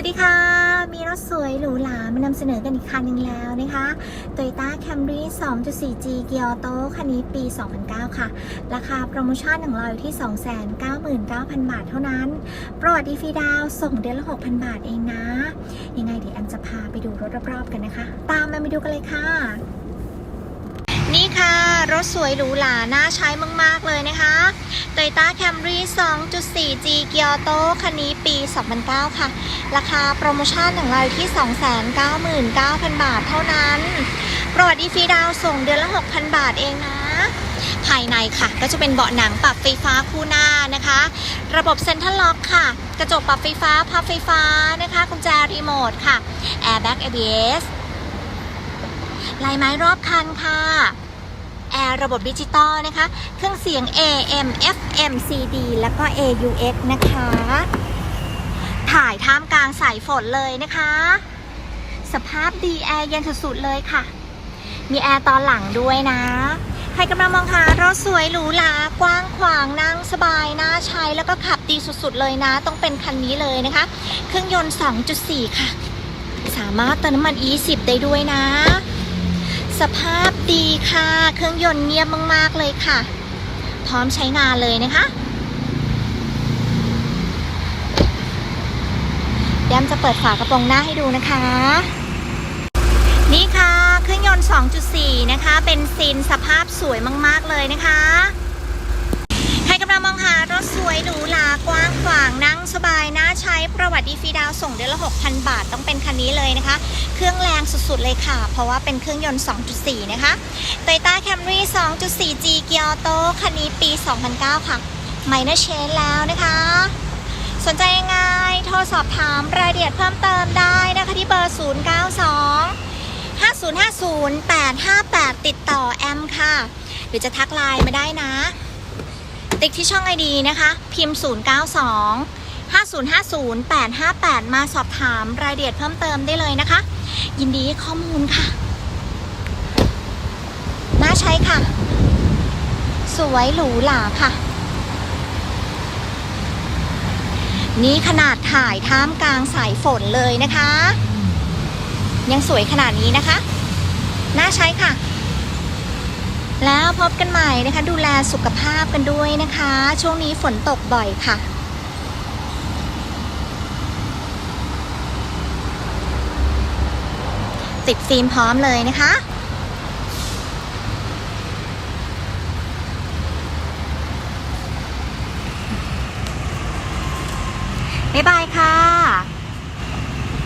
วัสดีค่ะ มีรถสวยหรูหรามานำเสนอกันอีกคันหนึ่งแล้วนะคะ Toyota Camry 2.4G เกียร์โตคันนี้ปี 2009 ค่ะ ราคาโปรโมชั่นของเราอยู่ที่ 299,000 บาทเท่านั้นโปรดดีฟีดาวส่งเดือนละ 6,000 บาทเองนะ ยังไงเดี๋ยวแอมจะพาไปดูรถรอบๆกันนะคะ ตามมาไปดูกันเลยค่ะนี่ค่ะ รถสวยหรูหราน่าใช้มาก ๆ เลยนะคะ Toyota Camry 2.4G เกียร์โตคันนี้ปี 2009 ค่ะ ราคาโปรโมชั่นของเราอยู่ที่ 299,000 บาทเท่านั้นปรดดีฟีดาวส่งเดือนละ 6,000 บาทเองนะ ภายในค่ะ ก็จะเป็นเบาะหนังปรับไฟฟ้าคู่หน้านะคะ ระบบเซ็นทรัลล็อกค่ะ กระจกปรับไฟฟ้าพับไฟฟ้านะคะกุญแจรีโมทค่ะ Airbag ABS ลายไม้รอบคันค่ะ ระบบดิจิตอลนะคะ เครื่องเสียง AM FM CD แล้วก็ AUX นะคะ ถ่ายท่ามกลางสายฝนเลยนะคะ สภาพดีแอร์เย็นสุดๆเลยค่ะ มีแอร์ตอนหลังด้วยนะ ใครกำลังมองหารถสวยหรูหรากว้างขวางนั่งสบายน่าใช้แล้วก็ขับดีสุดๆเลยนะ ต้องเป็นคันนี้เลยนะคะ เครื่องยนต์ 2.4 ค่ะ สามารถเติมน้ำมัน E10 ได้ด้วยนะ สภาพดีค่ะ เครื่องยนต์เงียบมากๆเลยค่ะ พร้อมใช้งานเลยนะคะแยมจะเปิดฝากระโปรงหน้าให้ดูนะคะ นี่ค่ะ เครื่องยนต์ 2.4 นะคะ เป็นซีนสภาพสวยมากๆเลยนะคะ ใครกำลังมองหารถสวยหรูหรา สบายน่าใช้ประวัติดีฟีดาวส่งเดือนละ 6,000 บาทต้องเป็นคันนี้เลยนะคะ เครื่องแรงสุดๆเลยค่ะ เพราะว่าเป็นเครื่องยนต์ 2.4 นะคะ Toyota Camry 2.4G เกียร์โตคันนี้ปี 2009 ค่ะไมเนอร์เชนแล้วนะคะ สนใจยังไง โทรสอบถามรายละเอียดเพิ่มเติมได้นะคะที่เบอร์ 092 5050 858 ติดต่อแอมค่ะ หรือจะทักไลน์มาได้นะ ติ๊กที่ช่องไอดีนะคะ พิมพ์ 092 5050 858 มาสอบถามรายละเอียดเพิ่มเติมได้เลยนะคะ ยินดีให้ข้อมูลค่ะ น่าใช้ค่ะ สวยหรูหราค่ะ นี่ขนาดถ่ายท่ามกลางสายฝนเลยนะคะ ยังสวยขนาดนี้นะคะ น่าใช้ค่ะแล้วพบกันใหม่นะคะ ดูแลสุขภาพกันด้วยนะคะ ช่วงนี้ฝนตกบ่อยค่ะ ติดฟิล์มพร้อมเลยนะคะ บ๊ายบายค่ะ